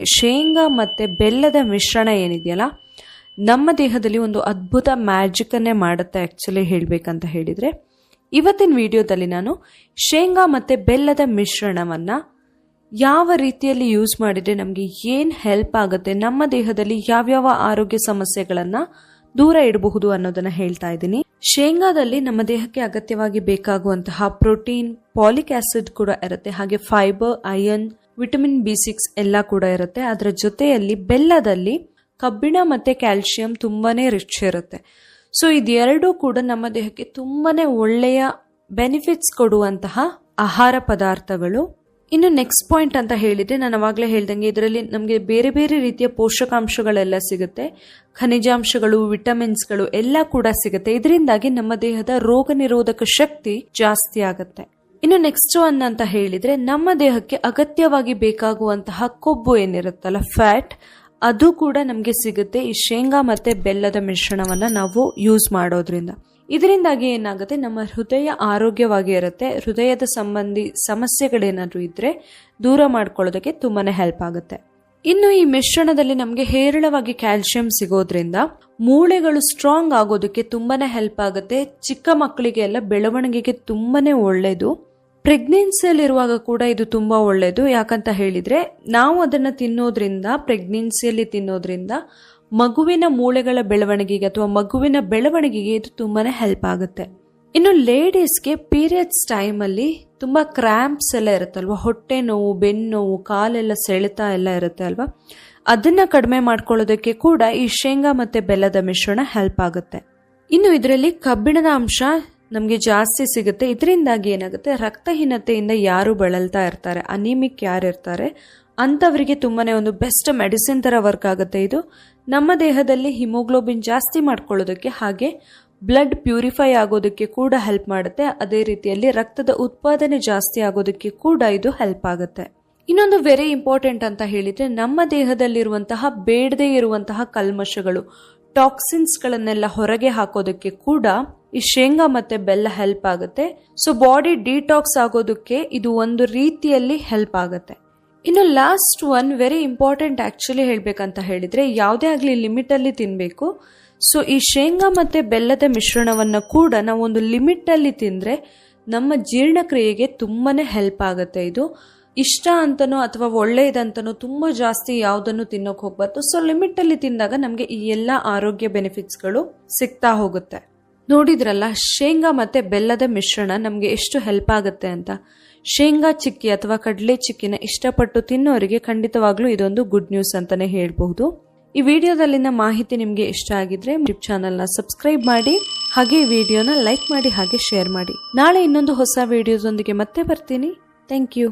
ಶೇಂಗಾ ಮತ್ತು ಬೆಲ್ಲದ ಮಿಶ್ರಣ ಏನಿದೆಯಲ್ಲ, ನಮ್ಮ ದೇಹದಲ್ಲಿ ಒಂದು ಅದ್ಭುತ ಮ್ಯಾಜಿಕನ್ನೇ ಮಾಡುತ್ತೆ ಆ್ಯಕ್ಚುಲಿ ಹೇಳಬೇಕಂತ ಹೇಳಿದರೆ. ಇವತ್ತಿನ ವಿಡಿಯೋದಲ್ಲಿ ನಾನು ಶೇಂಗಾ ಮತ್ತು ಬೆಲ್ಲದ ಮಿಶ್ರಣವನ್ನು ಯಾವ ರೀತಿಯಲ್ಲಿ ಯೂಸ್ ಮಾಡಿದರೆ ನಮಗೆ ಏನು ಹೆಲ್ಪ್ ಆಗುತ್ತೆ, ನಮ್ಮ ದೇಹದಲ್ಲಿ ಯಾವ್ಯಾವ ಆರೋಗ್ಯ ಸಮಸ್ಯೆಗಳನ್ನು ದೂರ ಇಡಬಹುದು ಅನ್ನೋದನ್ನು ಹೇಳ್ತಾ ಇದ್ದೀನಿ. ಶೇಂಗಾದಲ್ಲಿ ನಮ್ಮ ದೇಹಕ್ಕೆ ಅಗತ್ಯವಾಗಿ ಬೇಕಾಗುವಂತಹ ಪ್ರೋಟೀನ್ ಪಾಲಿಕ್ ಆಸಿಡ್ ಕೂಡ ಇರುತ್ತೆ, ಹಾಗೆ fibre iron vitamin B six ಎಲ್ಲ ಕೂಡ ಇರುತ್ತೆ. ಅದರ ಜೊತೆಯಲ್ಲಿ ಬೆಲ್ಲದಲ್ಲಿ ಕಬ್ಬಿಣ ಮತ್ತು ಕ್ಯಾಲ್ಸಿಯಂ ತುಂಬಾ ರಿಚ್ ಇರುತ್ತೆ. ಸೊ ಇದೆರಡೂ ಕೂಡ ನಮ್ಮ ದೇಹಕ್ಕೆ ತುಂಬಾ ಒಳ್ಳೆಯ ಬೆನಿಫಿಟ್ಸ್ ಕೊಡುವಂತಹ ಆಹಾರ ಪದಾರ್ಥಗಳು. ಇನ್ನು ನೆಕ್ಸ್ಟ್ ಪಾಯಿಂಟ್ ಅಂತ ಹೇಳಿದರೆ, ನಾನು ಅವಾಗಲೇ ಹೇಳ್ದಂಗೆ ಇದರಲ್ಲಿ ನಮಗೆ ಬೇರೆ ಬೇರೆ ರೀತಿಯ ಪೋಷಕಾಂಶಗಳೆಲ್ಲ ಸಿಗುತ್ತೆ. ಖನಿಜಾಂಶಗಳು, ವಿಟಮಿನ್ಸ್ಗಳು ಎಲ್ಲ ಕೂಡ ಸಿಗುತ್ತೆ. ಇದರಿಂದಾಗಿ ನಮ್ಮ ದೇಹದ ರೋಗ ನಿರೋಧಕ ಶಕ್ತಿ ಜಾಸ್ತಿ ಆಗುತ್ತೆ. ಇನ್ನು ನೆಕ್ಸ್ಟ್ ಒನ್ ಅಂತ ಹೇಳಿದ್ರೆ, ನಮ್ಮ ದೇಹಕ್ಕೆ ಅಗತ್ಯವಾಗಿ ಬೇಕಾಗುವಂತಹ ಕೊಬ್ಬು ಏನಿರುತ್ತಲ್ಲ ಫ್ಯಾಟ್ ಅದು ಕೂಡ ನಮಗೆ ಸಿಗುತ್ತೆ ಈ ಶೇಂಗಾ ಮತ್ತೆ ಬೆಲ್ಲದ ಮಿಶ್ರಣವನ್ನ ನಾವು ಯೂಸ್ ಮಾಡೋದ್ರಿಂದ. ಇದರಿಂದಾಗಿ ಏನಾಗುತ್ತೆ, ನಮ್ಮ ಹೃದಯ ಆರೋಗ್ಯವಾಗಿ ಇರುತ್ತೆ, ಹೃದಯದ ಸಂಬಂಧಿ ಸಮಸ್ಯೆಗಳೇನಾದರೂ ಇದ್ರೆ ದೂರ ಮಾಡ್ಕೊಳ್ಳೋದಕ್ಕೆ ತುಂಬಾನೇ ಹೆಲ್ಪ್ ಆಗುತ್ತೆ. ಇನ್ನು ಈ ಮಿಶ್ರಣದಲ್ಲಿ ನಮಗೆ ಹೇರಳವಾಗಿ ಕ್ಯಾಲ್ಸಿಯಂ ಸಿಗೋದ್ರಿಂದ ಮೂಳೆಗಳು ಸ್ಟ್ರಾಂಗ್ ಆಗೋದಕ್ಕೆ ತುಂಬಾನೇ ಹೆಲ್ಪ್ ಆಗುತ್ತೆ, ಚಿಕ್ಕ ಮಕ್ಕಳಿಗೆ ಎಲ್ಲ ಬೆಳವಣಿಗೆಗೆ ತುಂಬಾನೇ ಒಳ್ಳೆಯದು ಪ್ರೆಗ್ನೆನ್ಸಿಯಲ್ಲಿರುವಾಗ ಕೂಡ ಇದು ತುಂಬ ಒಳ್ಳೆಯದು ಯಾಕಂತ ಹೇಳಿದರೆ, ನಾವು ಅದನ್ನು ತಿನ್ನೋದ್ರಿಂದ, ಪ್ರೆಗ್ನೆನ್ಸಿಯಲ್ಲಿ ತಿನ್ನೋದ್ರಿಂದ ಮಗುವಿನ ಮೂಳೆಗಳ ಬೆಳವಣಿಗೆಗೆ ಅಥವಾ ಮಗುವಿನ ಬೆಳವಣಿಗೆಗೆ ಇದು ತುಂಬಾ ಹೆಲ್ಪ್ ಆಗುತ್ತೆ. ಇನ್ನು ಲೇಡೀಸ್ಗೆ ಪೀರಿಯಡ್ಸ್ ಟೈಮಲ್ಲಿ ತುಂಬ ಕ್ರ್ಯಾಂಪ್ಸ್ ಎಲ್ಲ ಇರುತ್ತಲ್ವ? ಹೊಟ್ಟೆ ನೋವು, ಬೆನ್ನು ನೋವು, ಕಾಲೆಲ್ಲ ಸೆಳೆತ ಎಲ್ಲ ಇರುತ್ತೆ ಅಲ್ವಾ? ಅದನ್ನು ಕಡಿಮೆ ಮಾಡ್ಕೊಳ್ಳೋದಕ್ಕೆ ಕೂಡ ಈ ಶೇಂಗಾ ಮತ್ತು ಬೆಲ್ಲದ ಮಿಶ್ರಣ ಹೆಲ್ಪ್ ಆಗುತ್ತೆ. ಇನ್ನು ಇದರಲ್ಲಿ ಕಬ್ಬಿಣದ ಅಂಶ ನಮಗೆ ಜಾಸ್ತಿ ಸಿಗುತ್ತೆ. ಇದರಿಂದಾಗಿ ಏನಾಗುತ್ತೆ? ರಕ್ತಹೀನತೆಯಿಂದ ಯಾರು ಬಳಲ್ತಾ ಇರ್ತಾರೆ. ಅನಿಮಿಕ್ ಯಾರು ಇರ್ತಾರೆ? ಅಂಥವರಿಗೆ ತುಂಬಾ ಒಂದು ಬೆಸ್ಟ್ ಮೆಡಿಸಿನ್ ಥರ ವರ್ಕ್ ಆಗುತ್ತೆ ಇದು. ನಮ್ಮ ದೇಹದಲ್ಲಿ ಹಿಮೋಗ್ಲೋಬಿನ್ ಜಾಸ್ತಿ ಮಾಡ್ಕೊಳ್ಳೋದಕ್ಕೆ ಹಾಗೆ ಬ್ಲಡ್ ಪ್ಯೂರಿಫೈ ಆಗೋದಕ್ಕೆ ಕೂಡ ಹೆಲ್ಪ್ ಮಾಡುತ್ತೆ. ಅದೇ ರೀತಿಯಲ್ಲಿ ರಕ್ತದ ಉತ್ಪಾದನೆ ಜಾಸ್ತಿ ಆಗೋದಕ್ಕೆ ಕೂಡ ಇದು ಹೆಲ್ಪ್ ಆಗುತ್ತೆ. ಇನ್ನೊಂದು ವೆರಿ ಇಂಪಾರ್ಟೆಂಟ್ ಅಂತ ಹೇಳಿದ್ರೆ ನಮ್ಮ ದೇಹದಲ್ಲಿರುವಂತಹ ಬೇಡದೇ ಇರುವಂತಹ ಕಲ್ಮಶಗಳು, ಟಾಕ್ಸಿನ್ಸ್ಗಳನ್ನೆಲ್ಲ ಹೊರಗೆ ಹಾಕೋದಕ್ಕೆ ಕೂಡ ಈ ಶೇಂಗಾ ಮತ್ತೆ ಬೆಲ್ಲ ಹೆಲ್ಪ್ ಆಗುತ್ತೆ. ಸೊ ಬಾಡಿ ಡಿಟಾಕ್ಸ್ ಆಗೋದಕ್ಕೆ ಇದು ಒಂದು ರೀತಿಯಲ್ಲಿ ಹೆಲ್ಪ್ ಆಗುತ್ತೆ. ಇನ್ನು last one very important actually ಹೇಳಬೇಕಂತ ಹೇಳಿದ್ರೆ ಯಾವುದೇ ಆಗಲಿ ಲಿಮಿಟಲ್ಲಿ ತಿನ್ನಬೇಕು ಸೊ ಈ ಶೇಂಗಾ ಮತ್ತೆ ಬೆಲ್ಲದ ಮಿಶ್ರಣವನ್ನು ಕೂಡ ನಾವು ಒಂದು ಲಿಮಿಟಲ್ಲಿ ತಿಂದರೆ ನಮ್ಮ ಜೀರ್ಣಕ್ರಿಯೆಗೆ ತುಂಬಾ ಹೆಲ್ಪ್ ಆಗುತ್ತೆ ಇದು. ಇಷ್ಟ ಅಂತನೋ ಅಥವಾ ಒಳ್ಳೆಯದಂತನೋ ತುಂಬ ಜಾಸ್ತಿ ಯಾವುದನ್ನು ತಿನ್ನೋಕೆ ಹೋಗ್ಬಾರ್ದು. ಸೊ ಲಿಮಿಟಲ್ಲಿ ತಿಂದಾಗ ನಮಗೆ ಈ ಎಲ್ಲ ಆರೋಗ್ಯ ಬೆನಿಫಿಟ್ಸ್ಗಳು ಸಿಗ್ತಾ ಹೋಗುತ್ತೆ. ನೋಡಿದ್ರಲ್ಲ, ಶೇಂಗಾ ಮತ್ತು ಬೆಲ್ಲದ ಮಿಶ್ರಣ ನಮಗೆ ಎಷ್ಟು ಹೆಲ್ಪ್ ಆಗುತ್ತೆ ಅಂತ. ಶೇಂಗಾ ಚಿಕ್ಕಿ ಅಥವಾ ಕಡಲೆ ಚಿಕ್ಕಿನ ಇಷ್ಟಪಟ್ಟು ತಿನ್ನೋರಿಗೆ ಖಂಡಿತವಾಗ್ಲೂ ಇದೊಂದು ಗುಡ್ ನ್ಯೂಸ್ ಅಂತಾನೆ ಹೇಳ್ಬಹುದು. ಈ ವಿಡಿಯೋದಲ್ಲಿನ ಮಾಹಿತಿ ನಿಮಗೆ ಇಷ್ಟ ಆಗಿದ್ರೆ ಯೂಟ್ಯೂಬ್ ಚಾನಲ್ನ ಸಬ್ಸ್ಕ್ರೈಬ್ ಮಾಡಿ, ಹಾಗೆ ಈ ವಿಡಿಯೋನ ಲೈಕ್ ಮಾಡಿ, ಹಾಗೆ ಶೇರ್ ಮಾಡಿ. ನಾಳೆ ಇನ್ನೊಂದು ಹೊಸ ವಿಡಿಯೋದೊಂದಿಗೆ ಮತ್ತೆ ಬರ್ತೀನಿ. Thank you